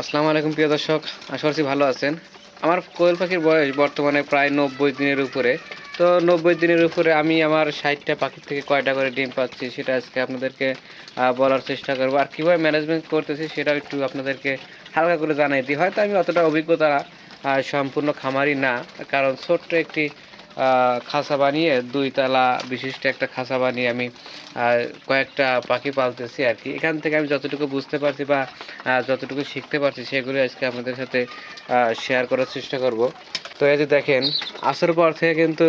আসসালামু আলাইকুম, প্রিয় দর্শক। আশা করছি ভালো আছেন। আমার কোয়েল পাখির বয়স বর্তমানে প্রায় নব্বই দিনের উপরে। তো নব্বই দিনের উপরে আমি আমার ষাটটা পাখির থেকে কয়টা করে ডিম পাচ্ছি সেটা আজকে আপনাদেরকে বলার চেষ্টা করব। আর কীভাবে ম্যানেজমেন্ট করতেছি সেটাও একটু আপনাদেরকে হালকা করে জানাই দিই। হয়তো আমি অতটা অভিজ্ঞতা সম্পূর্ণ খামারি না, কারণ ছোট্ট একটি খাঁচা বানিয়ে দুই তালা বিশিষ্ট একটা খাঁচা বানিয়ে আমি কয়েকটা পাখি পালতেছি আর কি। এখান থেকে আমি যতটুকু বুঝতে পারছি বা যতটুকু শিখতে পারছি সেগুলো আজকে আপনাদের সাথে শেয়ার করার চেষ্টা করব। তো এই যে দেখেন, আসর পর থেকে কিন্তু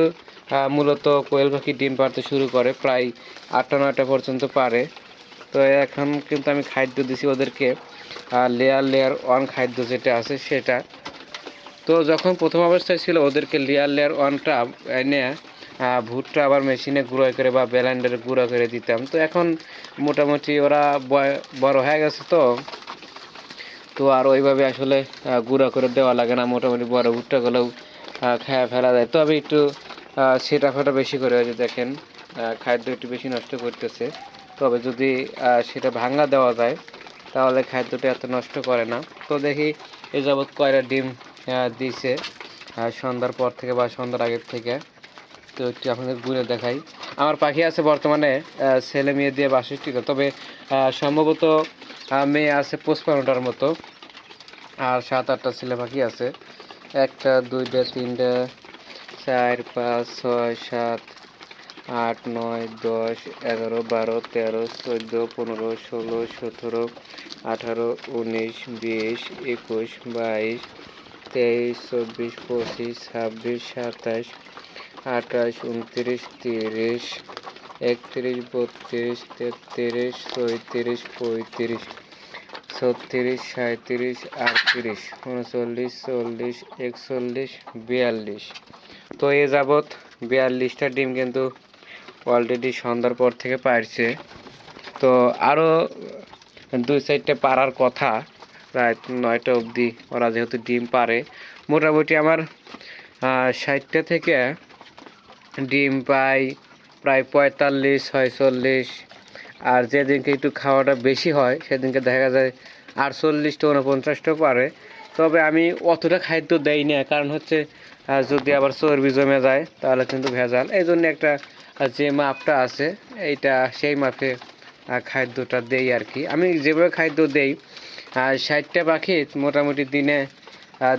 মূলত কোয়েল পাখি ডিম পাড়তে শুরু করে, প্রায় আটটা নয়টা পর্যন্ত পারে। তো এখন কিন্তু আমি খাদ্য দিছি ওদেরকে লেয়ার লেয়ার ওয়ান খাদ্য যেটা আছে সেটা। তো যখন প্রথম অবস্থায় ছিল, ওদেরকে লেয়ার লেয়ার ওয়ানটা এনে ভুট্টা আবার মেশিনে গুঁড়ো করে বা ব্যালেন্ডারে গুঁড়ো করে দিতাম। তো এখন মোটামুটি ওরা বড় হয়ে গেছে তো। তো আর ওইভাবে আসলে গুঁড়া করে দেওয়া লাগে না। মোটামুটি বড় ভুট্টাগুলোও খায়া ফেলা যায়। তবে একটু সেটা ফেটা বেশি করে যে দেখেন। খাদ্য একটু বেশি নষ্ট করতেছে। তবে যদি সেটা ভাঙা দেওয়া যায়, তাহলে খাদ্যটা এত নষ্ট করে না। তো দেখি এ যাবৎ কয়টা ডিম দিছে সন্ধ্যার পর থেকে বা সন্ধ্যার আগের থেকে। তো একটু আপনাদের ঘুরে দেখাই। আমার পাখি আছে বর্তমানে ছেলে মেয়ে দিয়ে বাষট্টিটা তবে সম্ভবত মেয়ে আছে পঁচপান্নটার মতো। আর সাত, আটটা ছেলে পাখি আছে। একটা, দুইটা, তিনটা, চার, পাঁচ, ছয়, সাত, আট, নয়, দশ, এগারো, বারো, তেরো, চোদ্দ, পনেরো, ষোলো, সতেরো, আঠারো, উনিশ, বিশ, একুশ, বাইশ তেইশ, চব্বিশ, পঁচিশ, ছাব্বিশ, সাতাশ, আঠাশ উনত্রিশ তিরিশ, একত্রিশ, বত্রিশ, তেত্রিশ, চৌত্রিশ, পঁয়ত্রিশ, ছত্রিশ সাঁত্রিশ আটত্রিশ, উনচল্লিশ, চল্লিশ, একচল্লিশ, বিয়াল্লিশ। তো এ যাবৎ বিয়াল্লিশটা ডিম কিন্তু অলরেডি সন্ধ্যার পর থেকে পারছে। তো আরও দুই সাইডটা পারার কথা প্রায় নয়টা অবধি ওরা যেহেতু ডিম পারে মোটামুটি আমার ষাটটা থেকে ডিম পাই, প্রায় পঁয়তাল্লিশ, ছয়চল্লিশ। আর যেদিনকে একটু খাওয়াটা বেশি হয়, সেদিনকে দেখা যায় আটচল্লিশটা উনপঞ্চাশটা পারে। তবে আমি অতটা খাদ্য দেই না, কারণ হচ্ছে যদি আবার চর্বি জমে যায়, তাহলে কিন্তু ভেজাল। এই জন্য একটা যে মাপটা আছে, এইটা, সেই মাপে খাদ্যটা দেই আর কি। আমি যেভাবে খাদ্য দেই ষাটটা পাখি মোটামুটি দিনে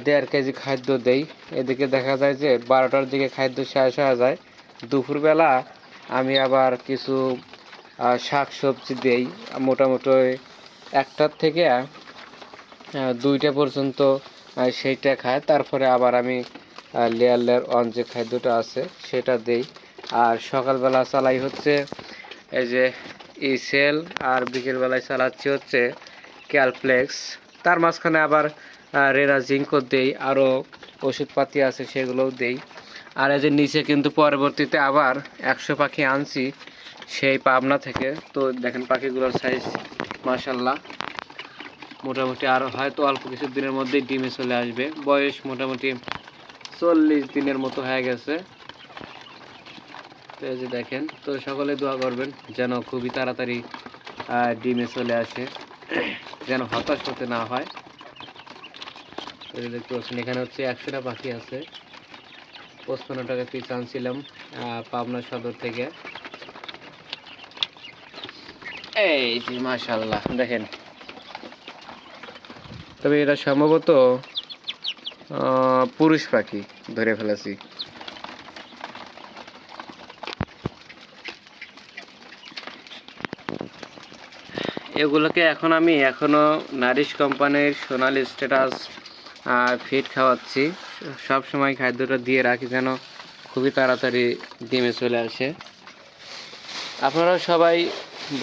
দেড় কেজি খাদ্য দেই। এদিকে দেখা যায় যে বারোটার দিকে খাদ্য শেষ হয়ে যায়। দুপুরবেলা আমি আবার কিছু শাক সবজি দেই। মোটামুটি একটার থেকে দুইটা পর্যন্ত সেইটা খায় তারপরে আবার আমি লেয়ার লেয়ার অন যে খাদ্যটা আছে, সেটা দেই। আর সকালবেলা চালাই হচ্ছে, এই যে ইসেল। আর বিকেলবেলায় চালাচ্ছি হচ্ছে ক্যালপ্লেক্স। তার মাঝখানে আবার রেনা জিঙ্কও দেই আরও ওষুধপাতি আছে সেগুলোও দেই। আর এই যে নিচে কিন্তু পরবর্তীতে আবার একশো পাখি আনছি সেই পাবনা থেকে। তো দেখেন পাখিগুলোর সাইজ মাশাল্লাহ মোটামুটি আর হয়তো অল্প কিছু দিনের মধ্যেই ডিমে চলে আসবে। বয়স মোটামুটি চল্লিশ দিনের মতো হয়ে গেছে। তো এই যে দেখেন, তো সকলে দোয়া করবেন যেন খুবই তাড়াতাড়ি ডিমে চলে আসে, যেন হতাশ হতে না হয়। যে দেখতে পাচ্ছেন, এখানে হচ্ছে একশোটা পাখি আছে। পঁচপান্ন টাকা পিস আনছিলাম পাবনা সদর থেকে। এই মাশাল্লাহ দেখেন। তবে এটা সম্ভবত পুরুষ পাখি ধরে ফেলেছি। এগুলোকে এখন আমি এখনও নারিশ কোম্পানির সোনালি স্ট্যাটাস ফিড খাওয়াচ্ছি। সব সময় খাদ্যটা দিয়ে রাখি যেন খুবই তাড়াতাড়ি ডিমে চলে আসে। আপনারা সবাই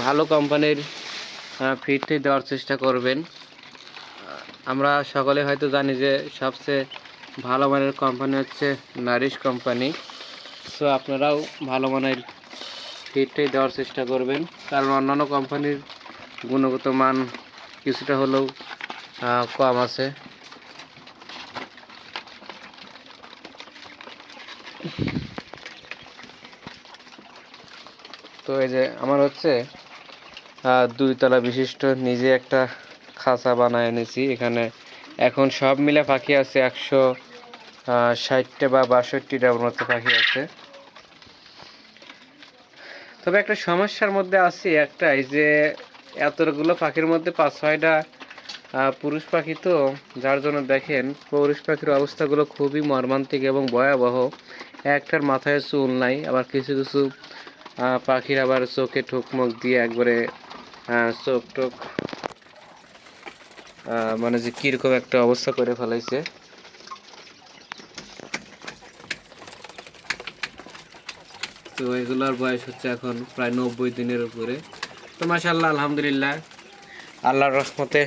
ভালো কোম্পানির ফিডটি দেওয়ার চেষ্টা করবেন। আমরা সকলে হয়তো জানি যে সবচেয়ে ভালো মানের কোম্পানি হচ্ছে নারিশ কোম্পানি। সো আপনারাও ভালো মানের ফিডটাই দেওয়ার চেষ্টা করবেন। কারণ অন্যান্য কোম্পানির গুণগত মান কিছুটা হলেও কম আছে। তো এই যে আমার হচ্ছে দুই তলা বিশিষ্ট নিজে একটা খাঁচা বানায় এনেছি। এখানে এখন সব মিলে পাখি আছে একশো ষাটটা বা বাষট্টিটার মতো পাখি আছে। তবে একটা সমস্যার মধ্যে আছি একটাই যে, এতগুলো পাখির মধ্যে পাঁচ ছয়টা পুরুষ পাখি তো, যার জন্য দেখেন পুরুষ পাখির অবস্থাগুলো খুবই মর্মান্তিক এবং ভয়াবহ। একটার মাথায় চুল নাই, আবার কিছু কিছু পাখির আবার চোখে ঠুকমুক দিয়ে একবারে চোখ টোক মানে যে কীরকম একটা অবস্থা করে ফেলাইছে। তো এগুলোর বয়স হচ্ছে এখন প্রায় নব্বই দিনের উপরে। তো মাসাল্লাহ আলহামদুলিল্লাহ। আল্লাহর রহমতে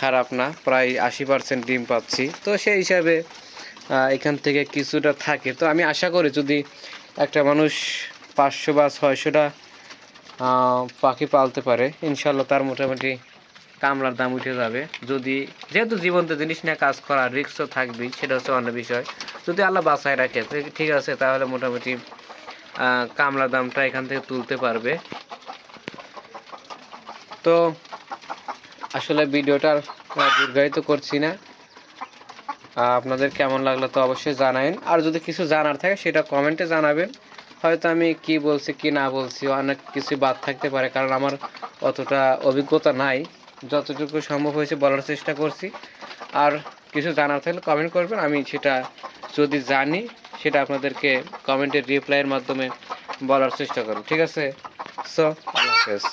খারাপ না, প্রায় আশি পার্সেন্ট ডিম পাচ্ছি। তো সেই হিসাবে এখান থেকে কিছুটা থাকে। তো আমি আশা করি যদি একটা মানুষ পাঁচশো বা ছয়শোটা পাখি পালতে পারে ইনশাল্লাহ তার মোটামুটি কামলার দাম উঠে যাবে। যদি, যেহেতু জীবন্ত জিনিস নিয়ে কাজ করার রিস্কও থাকবেই, সেটা হচ্ছে অন্য বিষয়। যদি আল্লাহ বাসায় রাখে ঠিক আছে, তাহলে মোটামুটি কামলার দামটা এখান থেকে তুলতে পারবে। তো আসলে ভিডিওটার দীর্ঘায়িত করছি না। আপনাদের কেমন লাগল তো অবশ্যই জানাবেন আর যদি কিছু জানার থাকে, সেটা কমেন্টে জানাবেন। হয়তো আমি কি বলছি, কি না বলছি, অনেক কিছু বাদ থাকতে পারে, কারণ আমার অতটা অভিজ্ঞতা নাই। যতটুকু সম্ভব হয়েছে বলার চেষ্টা করছি। আর কিছু জানার থাকলে কমেন্ট করবেন, আমি সেটা যদি জানি, সেটা আপনাদেরকে কমেন্টের রিপ্লাইয়ের মাধ্যমে বলার চেষ্টা করব, ঠিক আছে? সো আল্লাহ হাফেজ।